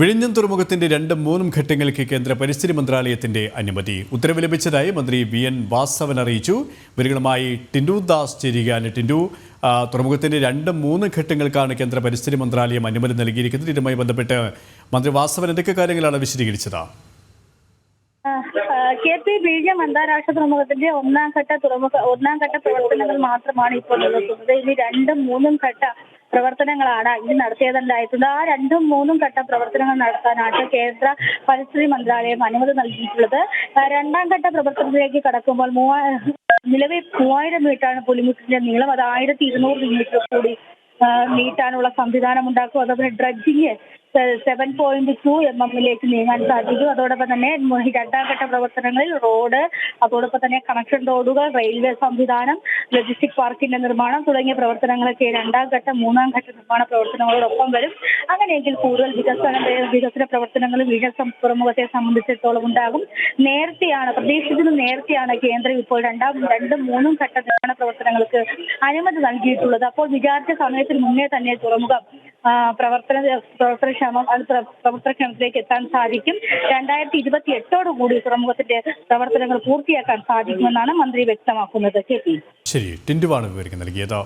വിഴിഞ്ഞം തുറമുഖത്തിന്റെ രണ്ടും മൂന്നും ഘട്ടങ്ങൾക്ക് കേന്ദ്ര പരിസ്ഥിതി മന്ത്രാലയത്തിന്റെ അനുമതി. ഉത്തരവ് ലഭിച്ചതായി മന്ത്രി വി എൻ വാസവൻ അറിയിച്ചു. വിവരങ്ങളുമായി ടിൻഡു ദാസ് ചേരുകയാണ്. ടിൻഡു തുറമുഖത്തിന്റെ രണ്ടും മൂന്നും ഘട്ടങ്ങൾക്കാണ് കേന്ദ്ര പരിസ്ഥിതി മന്ത്രാലയം അനുമതി നൽകിയിരിക്കുന്നത്. ഇതുമായി ബന്ധപ്പെട്ട് മന്ത്രി വാസവൻ എന്തൊക്കെ കാര്യങ്ങളാണ് വിശദീകരിച്ചത്? കെ പി വിഴിഞ്ഞം അന്താരാഷ്ട്ര തുറമുഖത്തിന്റെ ഒന്നാം ഘട്ട തുറമുഖ ഒന്നാം ഘട്ട പ്രവർത്തനങ്ങൾ മാത്രമാണ് ഇപ്പോൾ നടത്തുന്നത് ഇനി രണ്ടും മൂന്നും ഘട്ട പ്രവർത്തനങ്ങളാണ് ഇത് നടത്തിയതുണ്ടായിട്ടുള്ളത് ആ രണ്ടും മൂന്നും ഘട്ട പ്രവർത്തനങ്ങൾ നടത്താനാണ് കേന്ദ്ര പരിസ്ഥിതി മന്ത്രാലയം അനുമതി നൽകിയിട്ടുള്ളത്. രണ്ടാം ഘട്ട പ്രവർത്തനത്തിലേക്ക് കടക്കുമ്പോൾ മൂവാ നിലവിൽ മൂവായിരം മീറ്ററാണ് പുലിമുട്ടിന്റെ നീളം. അത് ആയിരത്തി ഇരുന്നൂറ് മീറ്റർ കൂടി നീട്ടാനുള്ള സംവിധാനം ഉണ്ടാക്കും അതുപോലെ dredging seven point two M എമ്മിലേക്ക് നീങ്ങാൻ സാധിക്കും. അതോടൊപ്പം തന്നെ രണ്ടാംഘട്ട രണ്ടാം ഘട്ട പ്രവർത്തനങ്ങളിൽ റോഡ് അതോടൊപ്പം തന്നെ കണക്ഷൻ റോഡുകൾ റെയിൽവേ സംവിധാനം ലോജിസ്റ്റിക് പാർക്കിന്റെ നിർമ്മാണം തുടങ്ങിയ പ്രവർത്തനങ്ങളൊക്കെ രണ്ടാം ഘട്ട മൂന്നാം ഘട്ട നിർമ്മാണ പ്രവർത്തനങ്ങളോടൊപ്പം വരും. അങ്ങനെയെങ്കിൽ കൂടുതൽ വികസന വികസന പ്രവർത്തനങ്ങളും വികസന തുറമുഖത്തെ സംബന്ധിച്ചിടത്തോളം ഉണ്ടാകും. നേരത്തെയാണ് പ്രതീക്ഷിച്ചതിന് നേരത്തെയാണ് കേന്ദ്രം ഇപ്പോൾ രണ്ടാം രണ്ടും മൂന്നും ഘട്ട നിർമ്മാണ പ്രവർത്തനങ്ങൾക്ക് അനുമതി നൽകിയിട്ടുള്ളത്. അപ്പോൾ വിചാരിച്ച സമയത്തിന് മുന്നേ തന്നെ തുറമുഖം പ്രവർത്തന പ്രവർത്തന പ്രവർത്തനക്ഷമം അത് പ്ര- പ്രവർത്തനക്ഷമത്തിലേക്ക് എത്താൻ സാധിക്കും. രണ്ടായിരത്തി ഇരുപത്തി എട്ടോടുകൂടി തുറമുഖത്തിന്റെ പ്രവർത്തനങ്ങൾ പൂർത്തിയാക്കാൻ സാധിക്കുമെന്നാണ് മന്ത്രി വ്യക്തമാക്കുന്നത്. ശരി ടിൻഡുവാണ് വിവരങ്ങൾ നൽകിയത്